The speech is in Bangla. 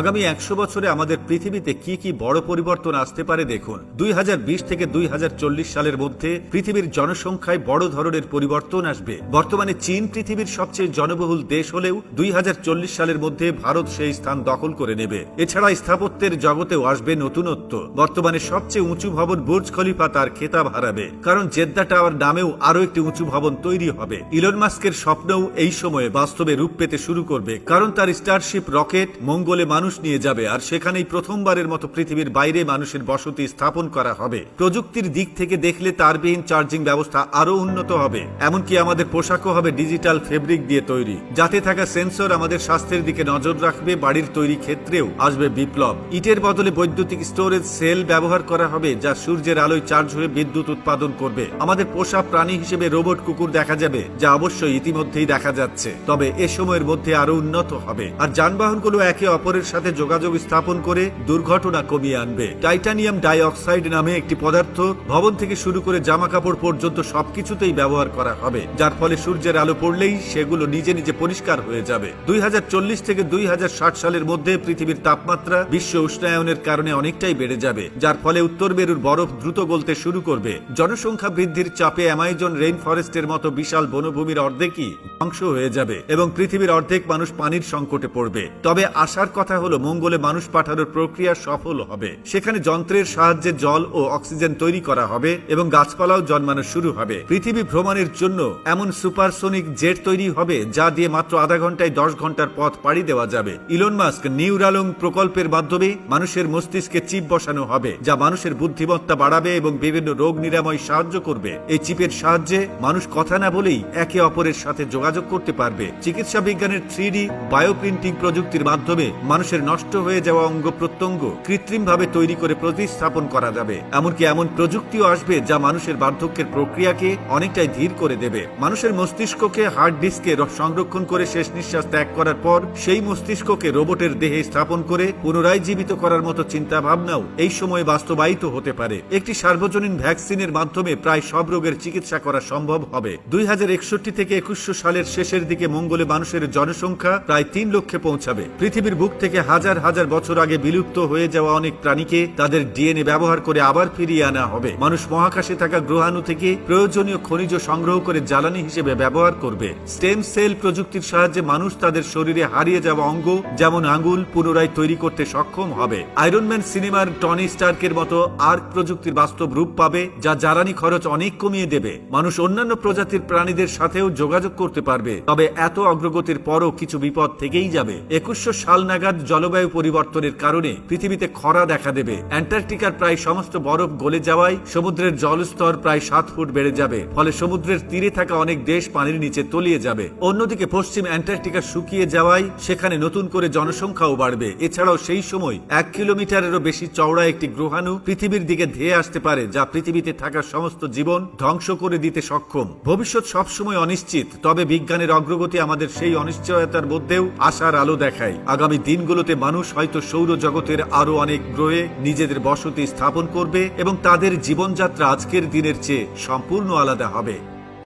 আগামী একশো বছরে আমাদের পৃথিবীতে কি কি বড় পরিবর্তন আসতে পারে দেখুন। দুই হাজার বিশ থেকে দুই সালের মধ্যে পৃথিবীর জনসংখ্যায় বড় ধরনের পরিবর্তন আসবে। বর্তমানে চীন পৃথিবীর সবচেয়ে জনবহুল দেশ হলেও দুই সালের মধ্যে ভারত সেই স্থান দখল করে নেবে। এছাড়া স্থাপত্যের জগতেও আসবে নতুনত্ব। বর্তমানে সবচেয়ে উঁচু ভবন বুর্জ খলিফা তার খেতাব হারাবে। কারণ জেদ্দা টাওয়ার নামেও আরও একটি উঁচু ভবন তৈরি হবে। ইলন মাস্কের স্বপ্নও এই সময়ে বাস্তবে রূপ পেতে শুরু করবে। কারণ তার স্টারশিপ রকেট মঙ্গলে মানুষ নিয়ে যাবে, আর সেখানেই প্রথমবারের মতো পৃথিবীর বাইরে মানুষের বসতি স্থাপন করা হবে। প্রযুক্তির দিক থেকে দেখলে তারবিহীন চার্জিং ব্যবস্থা আরও উন্নত হবে। এমনকি আমাদের পোশাকও হবে ডিজিটাল ফেব্রিক দিয়ে তৈরি। যাতে থাকা সেন্সর আমাদের স্বাস্থ্যের দিকে নজর রাখবে, বাড়ির তৈরি ক্ষেত্রেও আসবে বিপ্লব। ইটের বদলে বৈদ্যুতিক স্টোরেজ সেল ব্যবহার করা হবে, যা সূর্যের আলোয় চার্জ হয়ে বিদ্যুৎ উৎপাদন করবে। আমাদের পোষা প্রাণী হিসেবে রোবট কুকুর দেখা যাবে, যা অবশ্যই ইতিমধ্যেই দেখা যাচ্ছে। তবে এ সময়ের মধ্যে আরও উন্নত হবে। আর যানবাহনগুলো একে অপরের সাথে যোগাযোগ স্থাপন করে দুর্ঘটনা কমিয়ে আনবে। টাইটানিয়াম ডাই অক্সাইড নামে একটি পদার্থ ভবন থেকে শুরু করে জামা কাপড় পর্যন্ত সবকিছুতেই ব্যবহার করা হবে, যার ফলে সূর্যের আলো পড়লেই সেগুলো নিজে নিজে পরিষ্কার হয়ে যাবে। দুই থেকে দুই সালের মধ্যে পৃথিবীর তাপমাত্রা বিশ্ব উষ্ণায়নের কারণে অনেকটাই বেড়ে যাবে, যার ফলে উত্তর মেরুর বরফ দ্রুত গলতে শুরু করবে। জনসংখ্যা বৃদ্ধির চাপে অ্যামাইজন রেইন ফরেস্টের মতো বিশাল বনভূমির অর্ধেকই ধ্বংস হয়ে যাবে এবং পৃথিবীর অর্ধেক মানুষ পানির সংকটে পড়বে। তবে আসার কথা হলো মঙ্গলে মানুষ পাঠানোর প্রক্রিয়া সফল হবে। সেখানে যন্ত্রের সাহায্যে জল ও অক্সিজেন তৈরি করা হবে এবং গাছপালাও জন্মানো শুরু হবে। পৃথিবী ভ্রমণের জন্য এমন সুপারসোনিক জেট তৈরি হবে যা দিয়ে মাত্র আধা ঘন্টায় দশ ঘণ্টার পথ পাড়ি দেওয়া যাবে। ইলন মাস্ক নিউরালং প্রকল্পের মাধ্যমে মানুষের মস্তিষ্কে চিপ বসানো হবে, যা মানুষের বুদ্ধিমত্তা বাড়াবে এবং বিভিন্ন রোগ নিরাময় সাহায্য করবে। এই চিপের সাহায্যে মানুষ কথা না বলেই একে অপরের সাথে যোগাযোগ করতে পারবে। চিকিৎসা বিজ্ঞানের থ্রি ডি বায়োপ্রিন্টিং প্রযুক্তির মাধ্যমে মানুষের নষ্ট হয়ে যাওয়া অঙ্গ প্রত্যঙ্গ কৃত্রিমভাবে তৈরি করে প্রতিস্থাপন করা যাবে। এমনকি এমন প্রযুক্তিও আসবে যা মানুষের বার্ধক্যের প্রক্রিয়াকে অনেকটাই ধীর করে দেবে। মানুষের মস্তিষ্ককে হার্ড ডিস্কে সংরক্ষণ করে শেষ নিঃশ্বাস ত্যাগ করার পর সেই মস্তিষ্ককে রোবটের দেহে স্থাপন করে পুনরায় জীবিত করার মতো চিন্তা ভাবনাও এই সময়ে বাস্তবায়িত হতে পারে। একটি সার্বজনীন ভ্যাকসিনের মাধ্যমে প্রায় সব রোগের চিকিৎসা করা সম্ভব হবে। দুই হাজার একষট্টি থেকে একুশশো সালের শেষের দিকে মঙ্গলে মানুষের জনসংখ্যা প্রায় তিন লক্ষে পৌঁছাবে। পৃথিবীর বুক থেকে হাজার হাজার বছর আগে বিলুপ্ত হয়ে যাওয়া অনেক প্রাণীকে তাদের ডিএনএ ব্যবহার করে আবার ফিরিয়ে আনা হবে। মানুষ মহাকাশে থাকা গ্রহাণু থেকে প্রয়োজনীয় খনিজ সংগ্রহ করে জ্বালানি হিসেবে ব্যবহার করবে। স্টেম সেল প্রযুক্তির সাহায্যে মানুষ তাদের শরীরে হারিয়ে যাওয়া অঙ্গ, যেমন আঙ্গুল পুনরায় তৈরি করতে সক্ষম হবে। আয়রনম্যান সিনেমার টনি স্টার্কের মতো আর্ক প্রযুক্তির বাস্তব রূপ পাবে, যা জ্বালানি খরচ অনেক কমিয়ে দেবে। মানুষ অন্যান্য প্রজাতির প্রাণীদের সাথেও যোগাযোগ করতে পারবে, তবে এত অগ্রগতির পরও কিছু বিপদ থেকেই যাবে। একুশশো সাল নাগাদ জলবায়ু পরিবর্তনের কারণে পৃথিবীতে খরা দেখা দেবে। অ্যান্টার্কটিকার প্রায় সমস্ত বরফ গলে যাওয়ায় সমুদ্রের জলস্তর প্রায় সাত ফুট বেড়ে যাবে, ফলে সমুদ্রের তীরে থাকা অনেক দেশ পানির নিচে তলিয়ে যাবে। অন্যদিকে পশ্চিম অ্যান্টার্কটিকা শুকিয়ে যাওয়ায় সেখানে নতুন করে জনসংখ্যাও বাড়বে। এছাড়াও সেই সময় এক কিলোমিটারেরও বেশি চওড়া একটি গ্রহাণু পৃথিবীর দিকে ধেয়ে আসতে পারে, যা পৃথিবীতে থাকা সমস্ত জীবন ধ্বংস করে দিতে সক্ষম। ভবিষ্যৎ সবসময় অনিশ্চিত, তবে বিজ্ঞানের অগ্রগতি আমাদের সেই অনিশ্চয়তার মধ্যেও আশার আলো দেখায়। আগামী দিনগুলোতে মানুষ হয়তো সৌরজগতের আরও অনেক গ্রহে নিজেদের বসতি স্থাপন করবে এবং তাদের জীবনযাত্রা আজকের দিনের চেয়ে সম্পূর্ণ আলাদা হবে।